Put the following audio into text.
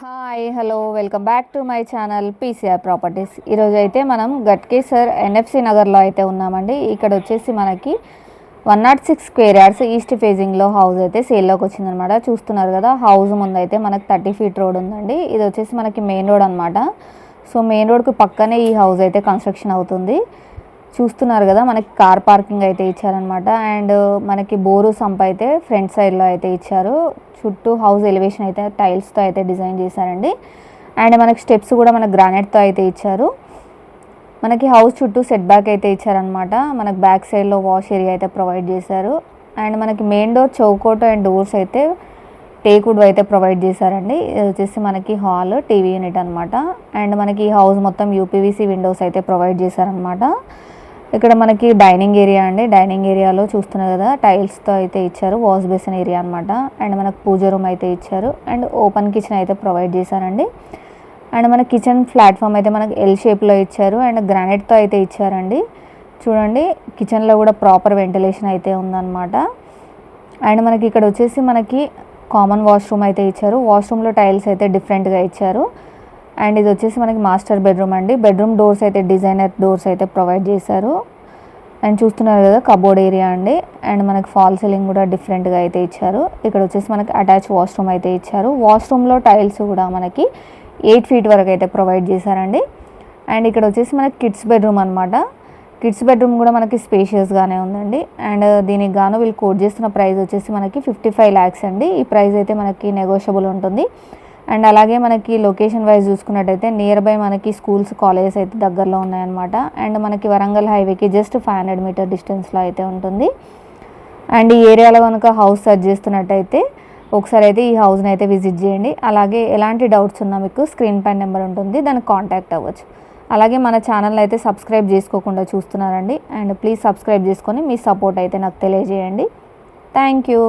Hi hello welcome back to my channel PCR properties ఈరోజు అయితే మనం గట్కేసర్ ఎన్ఎఫ్సి నగర్లో అయితే ఉన్నామండి. ఇక్కడ వచ్చేసి మనకి one naught six square yards east ఫేజింగ్లో house అయితే సేల్లోకి వచ్చిందనమాట. చూస్తున్నారు కదా హౌస్ ముందు అయితే మనకి థర్టీ ఫీట్ రోడ్ ఉందండి. ఇది వచ్చేసి మనకి మెయిన్ రోడ్ అనమాట సో మెయిన్ రోడ్కి పక్కనే ఈ హౌస్ అయితే కన్స్ట్రక్షన్ అవుతుంది. చూస్తున్నారు కదా మనకి కార్ పార్కింగ్ అయితే ఇచ్చారనమాట అండ్ మనకి బోరు సంప్ అయితే ఫ్రంట్ సైడ్లో అయితే ఇచ్చారు. చుట్టూ హౌస్ ఎలివేషన్ అయితే టైల్స్తో అయితే డిజైన్ చేశారండి. అండ్ మనకి స్టెప్స్ కూడా మనకి గ్రానైట్తో అయితే ఇచ్చారు. మనకి హౌస్ చుట్టూ సెట్ బ్యాక్ అయితే ఇచ్చారనమాట మనకి బ్యాక్ సైడ్లో వాష్ ఏరియా అయితే ప్రొవైడ్ చేశారు. అండ్ మనకి మెయిన్ డోర్ చౌకోట అండ్ డోర్స్ అయితే టేకుడ్ అయితే ప్రొవైడ్ చేశారండి. ఇది వచ్చేసి మనకి హాల్ టీవీ యూనిట్ అనమాట అండ్ మనకి ఈ హౌస్ మొత్తం యూపీవీసీ విండోస్ అయితే ప్రొవైడ్ చేశారనమాట ఇక్కడ మనకి డైనింగ్ ఏరియా అండి. డైనింగ్ ఏరియాలో చూస్తున్నారు కదా టైల్స్తో అయితే ఇచ్చారు వాష్ బేసిన్ ఏరియా అనమాట అండ్ మనకు పూజ రూమ్ అయితే ఇచ్చారు. అండ్ ఓపెన్ కిచెన్ అయితే ప్రొవైడ్ చేశారండి. అండ్ మన కిచెన్ ప్లాట్ఫామ్ అయితే మనకు ఎల్ షేప్లో ఇచ్చారు. అండ్ గ్రానైట్తో అయితే ఇచ్చారండి. చూడండి కిచెన్లో కూడా ప్రాపర్ వెంటిలేషన్ అయితే ఉందన్నమాట. అండ్ మనకి ఇక్కడ వచ్చేసి మనకి కామన్ వాష్రూమ్ అయితే ఇచ్చారు. వాష్రూమ్లో టైల్స్ అయితే డిఫరెంట్గా ఇచ్చారు. అండ్ ఇది వచ్చేసి మనకి మాస్టర్ బెడ్రూమ్ అండి. బెడ్రూమ్ డోర్స్ అయితే డిజైనర్ డోర్స్ అయితే ప్రొవైడ్ చేశారు. అండ్ చూస్తున్నారు కదా కబోర్డ్ ఏరియా అండి. అండ్ మనకి ఫాల్ సీలింగ్ కూడా డిఫరెంట్గా అయితే ఇచ్చారు. ఇక్కడ వచ్చేసి మనకి అటాచ్ వాష్రూమ్ అయితే ఇచ్చారు. వాష్రూమ్లో టైల్స్ కూడా మనకి ఎయిట్ ఫీట్ వరకు అయితే ప్రొవైడ్ చేశారండి. అండ్ ఇక్కడ వచ్చేసి మనకి కిడ్స్ బెడ్రూమ్ అనమాట కిడ్స్ బెడ్రూమ్ కూడా మనకి స్పేషియస్గానే ఉందండి. అండ్ దీనికి గాను వీళ్ళు కోట్ చేస్తున్న ప్రైస్ వచ్చేసి మనకి ఫిఫ్టీ ఫైవ్ ల్యాక్స్ అండి. ఈ ప్రైస్ అయితే మనకి నెగోషియబుల్ ఉంటుంది. అండ్ అలాగే మనకి లొకేషన్ వైజ్ చూసుకున్నట్టయితే నియర్ బై మనకి స్కూల్స్ కాలేజెస్ అయితే దగ్గరలో ఉన్నాయన్నమాట. అండ్ మనకి వరంగల్ హైవేకి జస్ట్ ఫైవ్ హండ్రెడ్ మీటర్ డిస్టెన్స్లో అయితే ఉంటుంది. అండ్ ఈ ఏరియాలో కనుక హౌస్ సర్చ్ చేస్తున్నట్టయితే ఒకసారి అయితే ఈ హౌస్ని అయితే విజిట్ చేయండి. అలాగే ఎలాంటి డౌట్స్ ఉన్నా మీకు స్క్రీన్ పైన నెంబర్ ఉంటుంది దానికి కాంటాక్ట్ అవ్వచ్చు. అలాగే మన ఛానల్ అయితే సబ్స్క్రైబ్ చేసుకోకుండా చూస్తున్నారండి. అండ్ ప్లీజ్ సబ్స్క్రైబ్ చేసుకొని మీ సపోర్ట్ అయితే నాకు తెలియజేయండి. Thank you.